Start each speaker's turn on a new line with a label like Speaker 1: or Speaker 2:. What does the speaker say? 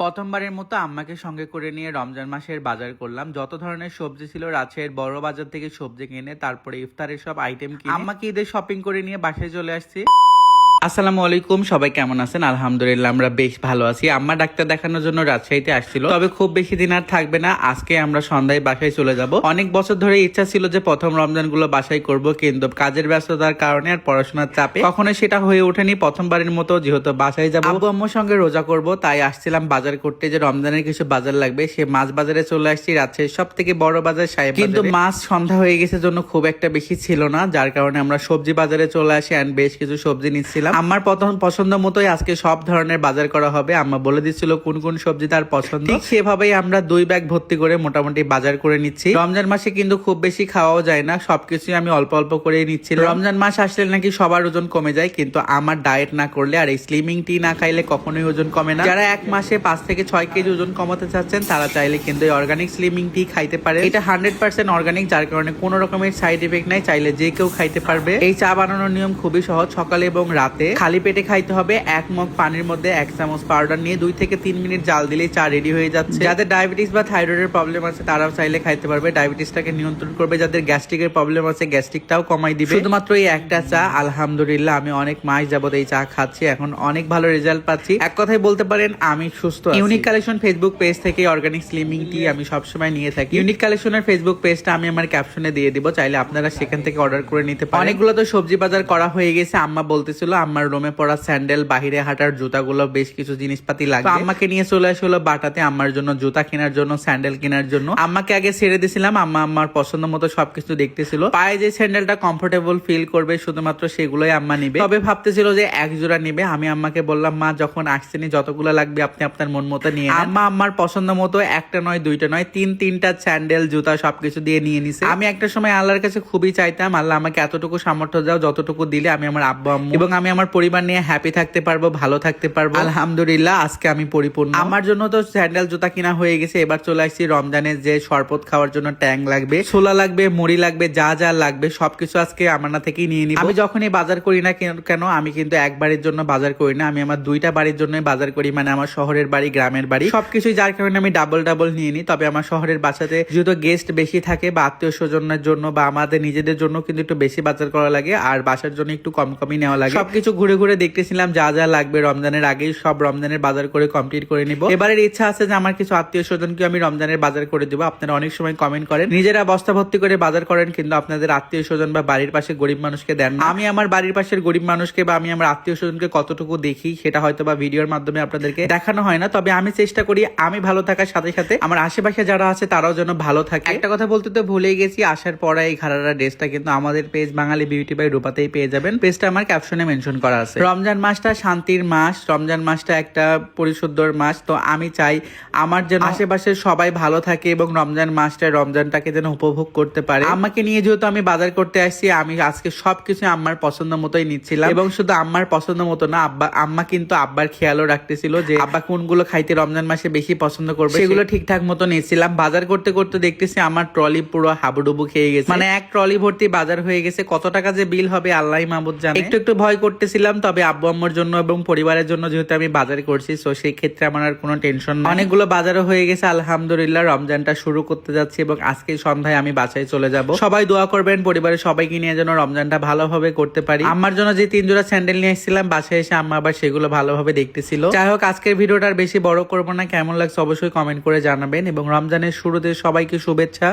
Speaker 1: প্রথমবারের মতো আম্মাকে সঙ্গে করে নিয়ে রমজান মাসের বাজার করলাম। যত ধরনের সবজি ছিল, রাজশাহীর বড় বাজার থেকে সবজি কিনে, তারপরে ইফতারের সব আইটেম কিনে, আম্মাকে ঈদের শপিং করে নিয়ে বাসায় চলে আসছি। আসসালামু আলাইকুম, সবাই কেমন আছেন? আলহামদুলিল্লাহ, আমরা বেশ ভালো আছি। আম্মা ডাক্তার দেখানোর জন্য রাজশাহীতে আসছিল। তবে খুব বেশি দিন আর থাকবে না। আজকে আমরা সন্ধ্যায় বাসায় চলে যাব। অনেক বছর ধরে ইচ্ছা ছিল যে প্রথম রমজানগুলো বাসায় করব, কিন্তু কাজের ব্যস্ততার কারণে আর পড়াশোনার চাপে কখনো সেটা হয়ে ওঠেনি। প্রথমবারের মতো যেহেতু বাসায় যাব। আব্বু আম্মুর সঙ্গে রোজা করব, তাই আসছিলাম বাজার করতে যে রমজানের কিছু বাজার লাগবে, সে মাছ বাজারে চলে আসছি রাজশাহীর সব থেকে বড় বাজার সাহেব কিন্তু মাছ সন্ধ্যা হয়ে গেছে জন্য খুব একটা বেশি ছিল না, যার কারণে আমরা সবজি বাজারে চলে আসি অ্যান্ড বেশ কিছু সবজি নিচ্ছিলাম। আমার প্রথম পছন্দ মতোই আজকে সব ধরনের বাজার করা হবে। আম্মা বলে দিচ্ছিল কোন কোন সবজি তার পছন্দ। ঠিক সেভাবেই আমরা দুই ব্যাগ ভর্তি করে মোটামুটি বাজার করে নিচ্ছি। রমজান মাসে কিন্তু খুব বেশি খাওয়াও যায় না সবকিছুই আমি অল্প অল্প করেই নিচ্ছি। রমজান মাস আসলে নাকি সবার ওজন কমে যায় কিন্তু আমার ডায়েট না করলে আর এই স্লিমিং টি না খাইলে কখনোই ওজন কমে না। যারা এক মাসে পাঁচ থেকে ছয় কেজি ওজন কমাতে চাচ্ছেন তারা চাইলে কিন্তু এই অর্গানিক স্লিমিং টি খাইতে পারে এটা হান্ড্রেড পার্সেন্ট অর্গানিক যার কারণে কোনো রকমের সাইড এফেক্ট নাই চাইলে যে কেউ খাইতে পারবে। এই চা বানানোর নিয়ম খুবই সহজ সকালে এবং রাতে খালি পেটে খাইতে হবে এক মগ পানির মধ্যে এক চামচ পাউডার নিয়ে দুই থেকে তিন মিনিট জাল দিলেই চা রেডি হয়ে যাচ্ছে। যাদের ডায়াবেটিস বা থাইরয়েডের প্রবলেম আছে তারাও চাইলে খাইতে পারবে। ডায়াবেটিসটাকে নিয়ন্ত্রণ করবে যাদের গ্যাস্ট্রিকের প্রবলেম আছে গ্যাস্ট্রিকটাও কমাই দিবে। শুধুমাত্র এই একটা চা আলহামদুলিল্লাহ আমি অনেক মাস যাবত এই চা খাচ্ছি এখন অনেক ভালো রেজাল্ট পাচ্ছি। এক কথায় বলতে পারেন আমি Sustho unique collection Facebook page থেকে অর্গানিক স্লিমিং টি আমি সবসময় নিয়ে থাকি। ইউনিক কালেকশনের ফেসবুক পেজটা আমি আমার ক্যাপশনে দিয়ে দিব চাইলে আপনারা সেখান থেকে অর্ডার করে নিতে পারেন। অনেকগুলো তো সবজি বাজার করা হয়ে গেছে আম্মা বলতেছিল আমার রুমে পড়া স্যান্ডেল বাহিরে হাঁটার জুতাগুলো বেশ কিছু জিনিসপাতি লাগবে। আম্মাকে নিয়ে চলে আসলো বাটাতে আম্মার জন্য জুতা কেনার জন্য স্যান্ডেল কেনার জন্য। আম্মাকে আগে ছেড়ে দিয়েছিলাম আম্মা আমার পছন্দ মতো সবকিছু দেখতেছিল। পায়ে যে স্যান্ডেলটা কমফোর্টেবল ফিল করবে শুধুমাত্র সেগুলোই আম্মা নিবে। তবে ভাবতেছিল যে এক জোড়া নিবে। আমি আম্মাকে বললাম মা যখন আসছেনি যতগুলো লাগবে আপনি আপনার মন মতো নিয়ে আম্মা আমার পছন্দ মতো একটা নয় দুইটা নয় তিন তিনটা স্যান্ডেল জুতা সবকিছু দিয়ে নিয়ে নিছে। আমি একটা সময় আল্লাহর কাছে খুবই চাইতাম আল্লাহ আমাকে এতটুকু সামর্থ্য দাও যতটুকু দিলে আমি আমার আব্বা আম্মু এবং আমি আমার পরিবার নিয়ে হ্যাপি থাকতে পারব ভালো থাকতে পারব। আলহামদুলিল্লাহ আজকে আমি পরিপূর্ণ। আমার জন্য তো স্যান্ডেল জুতা কিনা হয়ে গেছে এবার চলে আসছি রমজানের যে শরবত খাওয়ার জন্য ট্যাং লাগবে ছোলা লাগবে মুড়ি লাগবে যা যা লাগবে সবকিছু আজকে আমার না থেকেই নিয়ে নিব। আমি যখনই বাজার করি না কেন- আমি কিন্তু এক বাড়ির জন্য বাজার করি না আমি আমার দুইটা বাড়ির জন্যই বাজার করি মানে আমার শহরের বাড়ি গ্রামের বাড়ি। সবকিছুই যার কারণে আমি ডাবল ডাবল নিয়ে নিই তবে আমার শহরের বাসাতে যেহেতু গেস্ট বেশি থাকে বা আত্মীয় স্বজনের জন্য বা আমাদের নিজেদের জন্য কিন্তু একটু বেশি বাজার করা লাগে আর বাসার জন্য একটু কম কমই নেওয়া লাগে। সবকিছু ঘুরে ঘুরে দেখতেছিলাম, যা যা লাগবে রমজানের আগেই সব রমজানের বাজার করে কমপ্লিট করে নিব। এবারের ইচ্ছা আছে যে আমার কিছু আত্মীয় স্বজনকে আমি রমজানের বাজার করে দিব। আপনারা অনেক সময় কমেন্ট করেন। নিজেরা বস্তা ভর্তি করে বাজার করেন, কিন্তু আপনাদের আত্মীয় স্বজন বা বাড়ির পাশে গরিব মানুষকে দেন। আমি আমার বাড়ির পাশের গরিব মানুষকে বা আমি আমার আত্মীয় স্বজনকে কতটুকু দেখি, সেটা হয়তো বা ভিডিওর মাধ্যমে আপনাদেরকে দেখানো হয় না। তবে আমি চেষ্টা করি আমি ভালো থাকার সাথে সাথে আমার আশেপাশে যারা আছে, তারাও যেন ভালো থাকে। একটা কথা বলতে তো ভুলেই গেছি, আসার পরে এই ঘাড়ারা ড্রেসটা কিন্তু আমাদের পেজ বাঙালি বিউটি বাই রূপাতেই পেয়ে যাবেন। পেজটা আমার ক্যাপশনে মেনশন করা আছে। রমজান মাসটা শান্তির মাস রমজান মাসটা একটা পরিশুদ্ধর মাস। তো আমি চাই আমার যেন আশেপাশে সবাই ভালো থাকে এবং রমজান মাসটা রমজানটাকে যেন উপভোগ করতে পারে। আমাকে নিয়ে যেহেতু আমি বাজার করতে আসছি আমি আজকে সবকিছু আম্মার পছন্দ মতোই নিচ্ছিলাম। এবং শুধু আম্মার পছন্দ মতো না আব্বা আম্মা কিন্তু আব্বার খেয়ালও রাখতেছিল যে আব্বা কোনগুলো খাইতে রমজান মাসে বেশি পছন্দ করবে সেগুলো ঠিকঠাক মতো নিয়েছিলাম বাজার করতে করতে দেখতেছি আমার ট্রলি পুরো হাবুডুবু খেয়ে গেছে। মানে এক ট্রলি ভর্তি বাজার হয়ে গেছে। কত টাকা যে বিল হবে আল্লাহ মাহবুদ জানে। একটু একটু ভয় করতেছিলাম, তবে আব্বু আম্মুর জন্য এবং পরিবারের জন্য যেহেতু আমি বাজার করছি তো সেই ক্ষেত্রে আমার আর কোনো টেনশন অনেকগুলো বাজারও হয়ে গেছে, আলহামদুলিল্লাহ। রমজানটা শুরু করতে যাচ্ছি এবং আজকে সন্ধ্যায় আমি বাসায় চলে যাব। সবাই দোয়া করবেন, পরিবারের সবাইকে নিয়ে যেন রমজানটা ভালোভাবে করতে পারি। আমার জন্য যে তিন জোড়া স্যান্ডেল নিয়ে এসেছিলাম, বাসায় এসে আম্মা আবার সেগুলো ভালোভাবে দেখতেছিল। যাই হোক, আজকের ভিডিওটা আর বেশি বড় করব না। কেমন লাগছে অবশ্যই কমেন্ট করে জানাবেন এবং রমজানের শুরুতে সবাইকে শুভেচ্ছা।